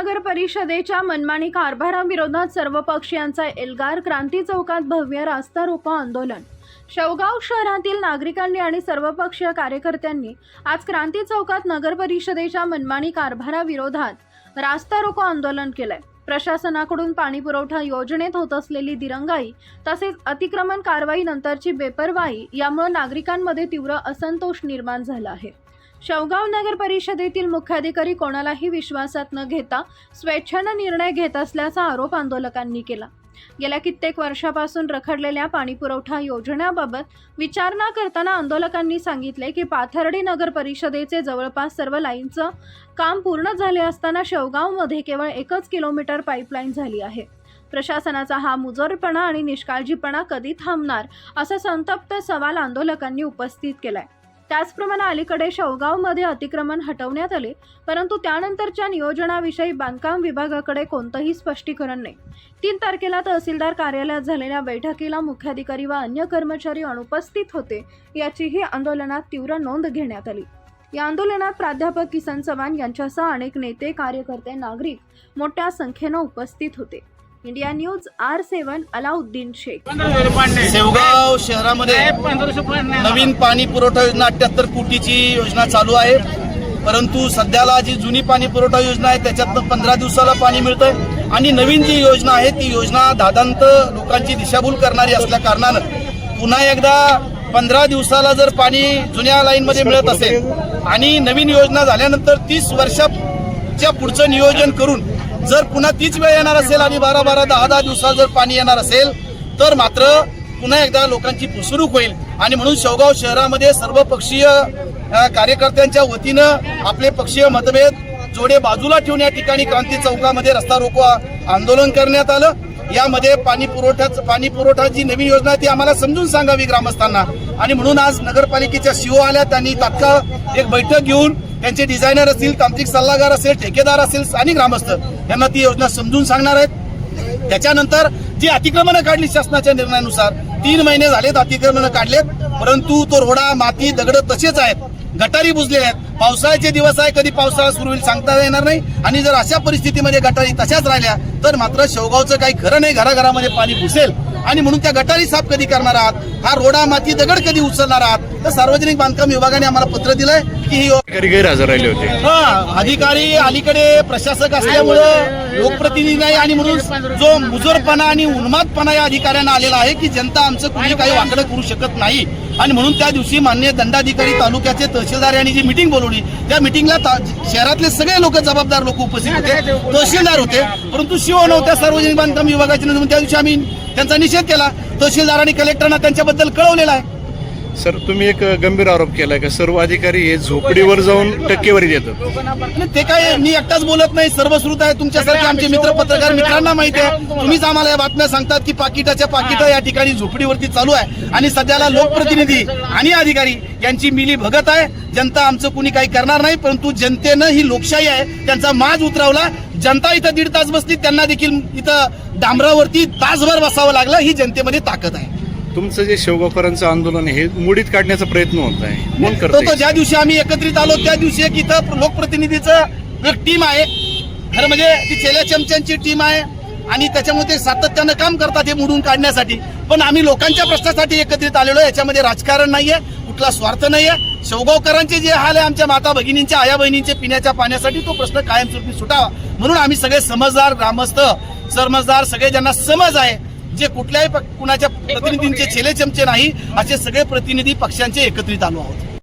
शेवगाव नगर परिषदेच्या मनमानी कारभाराविरोधात सर्व पक्षीयांचा एल्गार क्रांती चौकात भव्य रास्ता रोको आंदोलन. शेवगाव शहरातील नागरिकांनी आणि सर्वपक्षीय कार्यकर्त्यांनी आज क्रांती चौकात नगर परिषदेच्या मनमानी कारभाराविरोधात रास्ता रोको आंदोलन केलंय. प्रशासनाकडून पाणी पुरवठा योजनेत होत असलेली दिरंगाई तसेच अतिक्रमण कारवाई नंतरची बेपरवाई यामुळे नागरिकांमध्ये तीव्र असंतोष निर्माण झाला आहे. शेवगाव नगर परिषदेतील मुख्याधिकारी कोणालाही विश्वासात न घेता स्वेच्छेनं निर्णय घेत असल्याचा आरोप आंदोलकांनी केला. गेल्या कित्येक वर्षापासून रखडलेल्या पाणीपुरवठा योजनेबाबत विचारणा करताना आंदोलकांनी सांगितले की पाथर्डी नगर परिषदेचे जवळपास सर्व लाईनचं काम पूर्ण झाले असताना शेवगावमध्ये केवळ एकच किलोमीटर पाईपलाईन झाली आहे. प्रशासनाचा हा मुजोरपणा आणि निष्काळजीपणा कधी थांबणार असा संतप्त सवाल आंदोलकांनी उपस्थित केलाय. त्याचप्रमाणे अलीकडे शेवगावमध्ये अतिक्रमण हटवण्यात आले परंतु त्यानंतरच्या नियोजनाविषयी बांधकाम विभागाकडे कोणतंही स्पष्टीकरण नाही. तीन तारखेला तहसीलदार कार्यालयात झालेल्या बैठकीला मुख्याधिकारी व अन्य कर्मचारी अनुपस्थित होते याचीही आंदोलनात तीव्र नोंद घेण्यात आली. या आंदोलनात प्राध्यापक किसन चव्हाण यांच्यासह अनेक नेते कार्यकर्ते नागरिक मोठ्या संख्येनं उपस्थित होते. India news R seven Alauddin Shaikh. Shevgaon शहरामध्ये नवीन पाणी पुरवठा योजना अठ्याहत्तर कोटीची योजना चालू आहे. परंतु सध्याला जी जुनी पाणी पुरवठा योजना आहे त्याच्यात पंधरा दिवसाला पाणी मिळतं आणि नवीन जी योजना आहे ती योजना दादांत लोकांची दिशाभूल करणारी असल्या कारणानं पुन्हा एकदा पंधरा दिवसाला जर पाणी जुन्या लाईनमध्ये मिळत असेल आणि नवीन योजना झाल्यानंतर तीस वर्षाच्या पुढचं नियोजन करून जर पुन्हा तीच वेळ येणार असेल आणि बारा बारा दहा दहा दिवसात जर पाणी येणार असेल तर मात्र पुन्हा एकदा लोकांची फसवणूक होईल. आणि म्हणून शेवगाव शहरामध्ये सर्व पक्षीय कार्यकर्त्यांच्या वतीनं आपले पक्षीय मतभेद जोडे बाजूला ठेवून या ठिकाणी क्रांती चौकामध्ये रस्ता रोको आंदोलन करण्यात आलं. यामध्ये पाणी पुरवठ्याच पाणी पुरवठा जी नवीन योजना आहे ती आम्हाला समजून सांगावी ग्रामस्थांना. आणि म्हणून आज नगरपालिकेच्या सीओ आल्या त्यांनी तात्काळ एक बैठक घेऊन त्यांचे डिझायनर असतील तांत्रिक सल्लागार असेल ठेकेदार असेल स्थानिक ग्रामस्थ यांना ती योजना समजून सांगणार आहेत. त्याच्यानंतर जी अतिक्रमणं काढली शासनाच्या निर्णयानुसार तीन महिने झालेत अतिक्रमणं काढलेत परंतु तो रोडा माती दगड तसेच आहेत. गटारी बुजले आहेत. पावसाळ्याचे दिवस आहे कधी पावसाळा सुरू होईल सांगता येणार नाही. आणि जर अशा परिस्थितीमध्ये गटारी तशाच राहिल्या तर मात्र शेवगावचं काही खरं नाही घराघरामध्ये पाणी घुसेल. आणि म्हणून त्या गटारी साफ कधी करणार आहात? हा रोडा माती दगड कधी उचलणार आहात? तर सार्वजनिक बांधकाम विभागाने आम्हाला पत्र दिलंय. ही अधिकारी गैरहजर राहिले होते? हा अधिकारी अलीकडे प्रशासक असल्यामुळं लोकप्रतिनिधी नाही आणि म्हणून जो मुजोरपणा आणि उन्मादपणा या अधिकाऱ्यांना आलेला आहे की जनता आमचं कुणी काही वाकडं करू शकत नाही. आणि म्हणून त्या दिवशी मान्य दंडाधिकारी तालुक्याचे तहसीलदार यांनी जी मिटिंग बोलवली त्या मिटिंगला शहरातले सगळे लोक जबाबदार लोक उपस्थित होते तहसीलदार होते परंतु शिव नव्हत्या सार्वजनिक बांधकाम विभागाचे त्या दिवशी आम्ही त्यांचा निषेध केला. तहसीलदार आणि कलेक्टरना त्यांच्याबद्दल कळवलेला आहे. सर तुम्ही एक गंभीर आरोप केलाय का? सर्व अधिकारी हे झोपडीवर जाऊन टक्केवारी देतात. आणि ते काय मी एकटाच बोलत नाही सर्व श्रुत आहे तुमच्यासारखे आमचे मित्र पत्रकार मित्रांना माहिती आहे. तुम्हीच आम्हाला या बातम्या सांगतात की पाकिटाच्या पाकिटं या ठिकाणी झोपडीवरती चालू आहे. आणि सध्याला लोकप्रतिनिधी आणि अधिकारी यांची मिली भगत आहे. जनता आमचं कुणी काही करणार नाही परंतु जनतेनं ही लोकशाही आहे. त्यांचा माज उतरवला. जनता इथं दीड तास बसली त्यांना देखील इथं डांबरावरती तासभर बसावं लागलं. ही जनतेमध्ये ताकद आहे. तुमचं जे शेवगावकरांचं आंदोलन आहे हे मुडीत काढण्याचा प्रयत्न होत आहे. कोण तो तो करत ज्या दिवशी आम्ही एकत्रित आलो त्या दिवशी एक इथं लोकप्रतिनिधीचं एक टीम आहे. खरं म्हणजे ती चेल्या चमच्यांची टीम आहे आणि त्याच्यामुळे ते सातत्यानं काम करतात हे मोडून काढण्यासाठी. पण आम्ही लोकांच्या प्रश्नासाठी एकत्रित आलेलो. याच्यामध्ये राजकारण नाहीये कुठला स्वार्थ नाहीये. शेवगावकरांचे जे हाल आहे आमच्या माता भगिनींच्या आया बहिणींचे पिण्याच्या पाण्यासाठी तो प्रश्न कायमस्वरूपी सुटावा. म्हणून आम्ही सगळे समजदार ग्रामस्थ समजदार सगळे ज्यांना समज आहे जे कुठल्याही कुणाच्या प्रतिनिधींचे छेले चमचे नाही असे सगळे प्रतिनिधी पक्षांचे एकत्रित आलो आहोत.